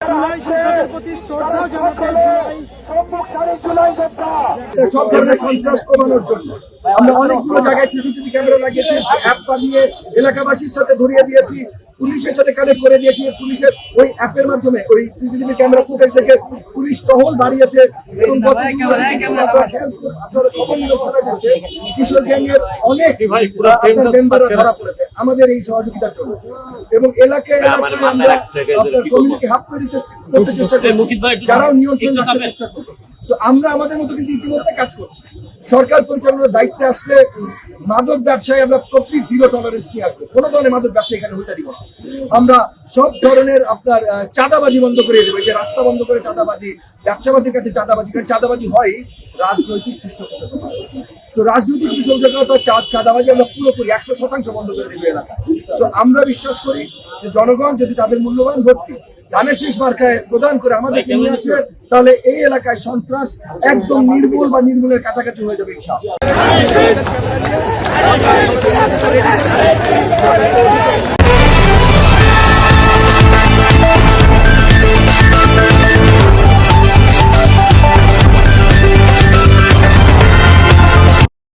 জুলাই প্রতি শ্রদ্ধা জানাতে জুলাই সব ধরনের সন্ত্রাস কমানোর জন্য। আমরা অনেকগুলো জায়গায় সিসিটিভি ক্যামেরা লাগিয়েছি অ্যাপ বানিয়ে এলাকাবাসীর সাথে ধরিয়ে দিয়েছি পুলিশের সাথে কানেক্ট করে দিয়েছি পুলিশের ওই অ্যাপের মাধ্যমে ওই সিসিটিভি ক্যামেরা ফুটেজ থেকে পুলিশ টহল বাড়িয়েছে এবং কিশোর গ্যাংয়ের অনেক মেম্বাররা ধরা পড়েছে আমাদের এই সহযোগিতার জন্য। এবং এলাকায় এলাকায় আমরা আপনার কমিউনিটি হাব তৈরি চেষ্টা- করতে চেষ্টা করছি যারাও নিয়ন্ত্রণ চেষ্টা করছে আমরা আমাদের মতো কিন্তু ইতিমধ্যে কাজ করছি। সরকার পরিচালনার দায়িত্বে আসলে মাদক ব্যবসায় আমরা কমপ্লিট জিরো টলারেন্স নিয়ে আসব। কোনো ধরনের মাদক ব্যবসা এখানে হইতে দিব আমরা সব ধরনের আপনার চাঁদাবাজি বন্ধ করে দেবো। যে রাস্তা বন্ধ করে চাঁদাবাজি, ব্যবসাবাদীর কাছে চাঁদাবাজি, কারণ চাঁদাবাজি হয় রাজনৈতিক পৃষ্ঠপোষকতা। তো রাজনৈতিক পৃষ্ঠপোষকতা চাঁদাবাজি আমরা পুরোপুরি একশো শতাংশ বন্ধ করে দেবো এলাকায়। তো আমরা বিশ্বাস করি যে জনগণ যদি তাদের মূল্যবান ভোটটি ধানের শেষ মার্কায় প্রদান করে আমাদেরকে নিয়ে আসবে? তাহলে এই এলাকায় সন্ত্রাস একদম নির্মূল বা নির্মূলের কাছাকাছি হয়ে যাবে ইনশাআল্লাহ।